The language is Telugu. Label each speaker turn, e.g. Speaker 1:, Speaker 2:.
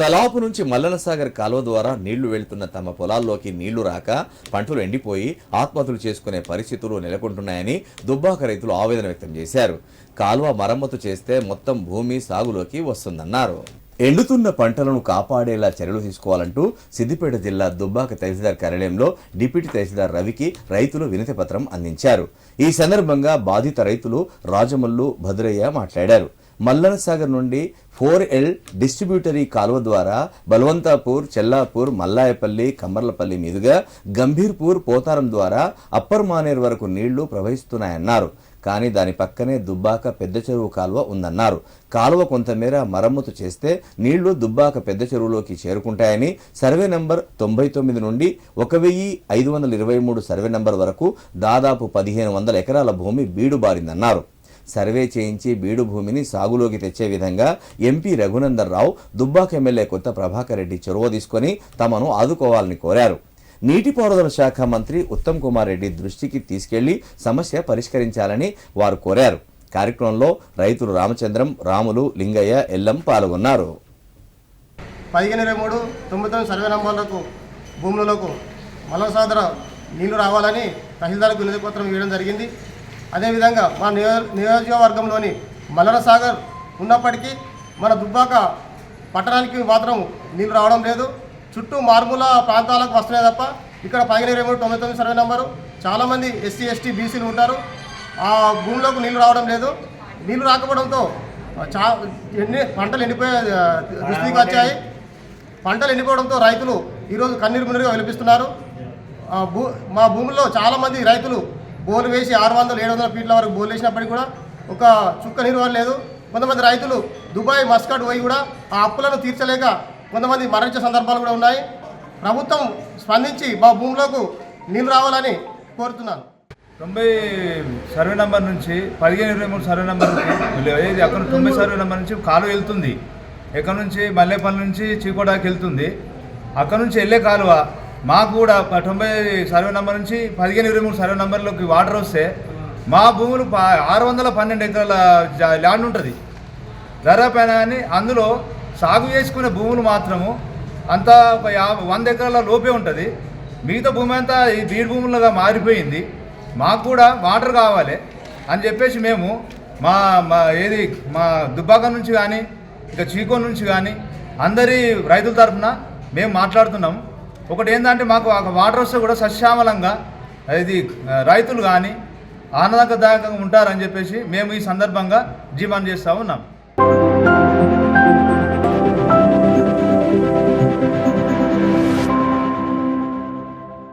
Speaker 1: తలాపు నుంచి మల్లలసాగర్ కాలువ ద్వారా నీళ్ళు వెళ్తున్న తమ పొలాల్లోకి నీళ్ళు రాక పంటలు ఎండిపోయి ఆత్మహత్యలు చేసుకునే పరిస్థితులు నెలకొంటున్నాయని దుబ్బాక రైతులు ఆవేదన వ్యక్తం చేశారు. కాలువ మరమ్మతు చేస్తే మొత్తం భూమి సాగులోకి వస్తుందన్నారు. ఎండుతున్న పంటలను కాపాడేలా చర్యలు తీసుకోవాలంటూ సిద్దిపేట జిల్లా దుబ్బాక తహసీల్దార్ కార్యాలయంలో డిప్యూటీ తహసీల్దార్ రవికి రైతులు వినతి పత్రం అందించారు. ఈ సందర్భంగా బాధిత రైతులు రాజమల్లు భద్రయ్య మాట్లాడారు. మల్లనసాగర్ నుండి ఫోర్ ఎల్ డిస్ట్రిబ్యూటరీ కాలువ ద్వారా బలవంతాపూర్ చెల్లాపూర్ మల్లాయపల్లి కమ్మర్లపల్లి మీదుగా గంభీర్పూర్ పోతారం ద్వారా అప్పర్ మానేర్ వరకు నీళ్ళు ప్రవహిస్తున్నాయన్నారు. కానీ దాని పక్కనే దుబ్బాక పెద్ద చెరువు కాలువ ఉందన్నారు. కాలువ కొంతమేర మరమ్మతు చేస్తే నీళ్ళు దుబ్బాక పెద్ద చెరువులోకి చేరుకుంటాయని సర్వే నంబర్ తొంభై తొమ్మిది నుండి ఒక వెయ్యి ఐదు వందల ఇరవై మూడు సర్వే నంబర్ వరకు దాదాపు పదిహేను వందల ఎకరాల భూమి బీడు బారిందన్నారు సర్వే చేయించి బీడు భూమిని సాగులోకి తెచ్చే విధంగా ఎంపీ రఘునందన్ రావు దుబ్బాక ఎమ్మెల్యే కొత్త ప్రభాకర్ రెడ్డి చొరవ తీసుకొని తమను ఆదుకోవాలని కోరారు. నీటిపారుదల శాఖ మంత్రి ఉత్తమ్ కుమార్ రెడ్డి దృష్టికి తీసుకెళ్ళి సమస్య పరిష్కరించాలని వారు కోరారు. కార్యక్రమంలో రైతులు రామచంద్రం రాములు లింగయ్య ఎల్లం పాల్గొన్నారు.
Speaker 2: పదిహేను ఇరవై మూడు తొమ్మిది తొమ్మిది సర్వే నంబర్లకు భూములకు మలసాదర నీళ్ళు రావాలని తహసీల్దార్కు వినతి పత్రం ఇవ్వడం జరిగింది. అదేవిధంగా మా నియో నియోజకవర్గంలోని మలరసాగర్ ఉన్నప్పటికీ మన దుబ్బాక పట్టణానికి మాత్రం నీళ్ళు రావడం లేదు. చుట్టూ మారుమూల ప్రాంతాలకు వస్తున్నాయి తప్ప ఇక్కడ పదిహేను ఇరవై మూడు తొమ్మిది తొమ్మిది సర్వే నెంబరు చాలామంది ఎస్సీ ఎస్టీ బీసీలు ఉంటారు. ఆ భూమిలోకి నీళ్ళు రావడం లేదు. నీళ్ళు రాకపోవడంతో చా ఎన్ని పంటలు ఎండిపోయే దృష్టికి వచ్చాయి. పంటలు ఎండిపోవడంతో రైతులు ఈరోజు కన్నీరు మున్నీరుగా విలపిస్తున్నారు. భూ మా భూముల్లో చాలామంది రైతులు బోర్లు వేసి ఆరు వందలు ఏడు వందల ఫీట్ల వరకు బోర్లు వేసినప్పటికీ కూడా ఒక చుక్క నీరు లేదు. కొంతమంది రైతులు దుబాయ్ మస్కట్ పోయి కూడా ఆ అప్పులను తీర్చలేక కొంతమంది మరణించే సందర్భాలు కూడా ఉన్నాయి. ప్రభుత్వం స్పందించి మా భూములకు నీళ్ళు రావాలని కోరుతున్నాను.
Speaker 3: తొంభై సర్వే నెంబర్ నుంచి పదిహేను ఇరవై మూడు సర్వే నెంబర్ ఏది అక్కడ తొంభై సర్వే నెంబర్ నుంచి కాలువ వెళ్తుంది. ఎక్కడ నుంచి మల్లెపల్లి నుంచి చీకోడాకి వెళ్తుంది. అక్కడ నుంచి వెళ్ళే కాలువ మాకు కూడా తొంభై సర్వే నెంబర్ నుంచి పదిహేను ఇరవై మూడు సర్వే నెంబర్లోకి వాటర్ వస్తే మా భూములు ప- ఆరు వందల పన్నెండు ఎకరాల జా- ల్యాండ్ ఉంటుంది. ధర పైన కానీ అందులో సాగు చేసుకునే భూములు మాత్రము అంతా ఒక యాభై వంద ఎకరాల లోపే ఉంటుంది. మిగతా భూమి అంతా ఈ బీడు భూములుగా మారిపోయింది. మాకు కూడా వాటర్ కావాలి అని చెప్పేసి మేము మా మా ఏది మా దుబ్బాక నుంచి కానీ ఇంకా చీకో నుంచి కానీ అందరి రైతుల తరఫున మేము మాట్లాడుతున్నాం. ఒకటి ఏంటంటే మాకు వాటర్ వస్తే కూడా సస్యామలంగా ఇది రైతులు కానీ ఆనందదాయకంగా ఉంటారని చెప్పేసి మేము ఈ సందర్భంగా డిమాండ్ చేస్తూ ఉన్నాం.